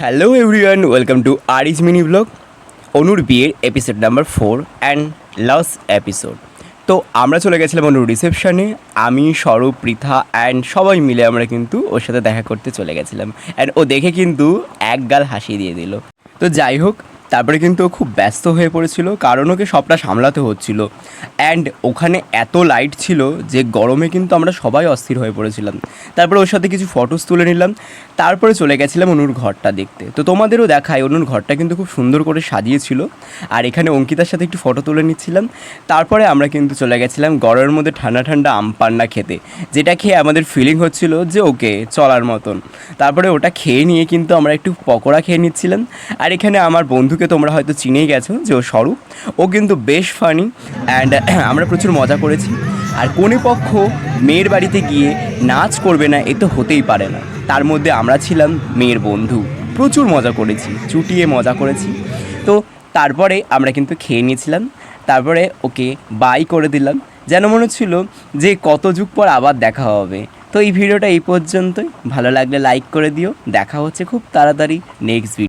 Hello everyone welcome to R Ariz mini vlog অনুর বিয়ের episode number four and last episode তো আমরা চলে গেছিলাম অনুর রিসেপশনে আমি, স্বরূপ, পৃথা অ্যান্ড সবাই মিলে আমরা কিন্তু ওর সাথে দেখা করতে চলে গেছিলাম। অ্যান্ড ও দেখে কিন্তু এক গাল হাসি দিয়ে দিল। তো যাই হোক তারপরে কিন্তু খুব ব্যস্ত হয়ে পড়েছিল, কারণ ওকে সবটা সামলাতে হচ্ছিল। অ্যান্ড ওখানে এত লাইট ছিল যে গরমে কিন্তু আমরা সবাই অস্থির হয়ে পড়েছিলাম। তারপরে ওর সাথে কিছু ফটোস তুলে নিলাম। তারপরে চলে গেছিলাম অনুর ঘরটা দেখতে। তো তোমাদেরও দেখায় অনুর ঘরটা কিন্তু খুব সুন্দর করে সাজিয়েছিল। আর এখানে অঙ্কিতার সাথে একটু ফটো তুলে নিচ্ছিলাম। তারপরে আমরা কিন্তু চলে গেছিলাম গরমের মধ্যে ঠান্ডা ঠান্ডা আম পান্না খেতে। যেটা খেয়ে আমাদের ফিলিং হচ্ছিল যে ওকে চলার মতন। তারপরে ওটা খেয়ে নিয়ে কিন্তু আমরা একটু পকোড়া খেয়ে নিচ্ছিলাম। আর এখানে আমার বন্ধুকে তোমরা হয়তো চিনেই গেছো, যে ও স্বরূপ। ও কিন্তু বেশ ফানি অ্যান্ড আমরা প্রচুর মজা করেছি। আর কোনে পক্ষ মেয়ের বাড়িতে গিয়ে নাচ করবে না, এ তো হতেই পারে না। তার মধ্যে আমরা ছিলাম মেয়ের বন্ধু। প্রচুর মজা করেছি, চুটিয়ে মজা করেছি। তো তারপরে আমরা কিন্তু খেয়ে নিয়েছিলাম। তারপরে ওকে বাই করে দিলাম। যেন মনে হচ্ছিল যে কত যুগ পর আবার দেখা হবে। তো এই ভিডিওটা এই পর্যন্তই। ভালো লাগলে লাইক করে দিও। দেখা হচ্ছে খুব তাড়াতাড়ি নেক্সট ভিডিও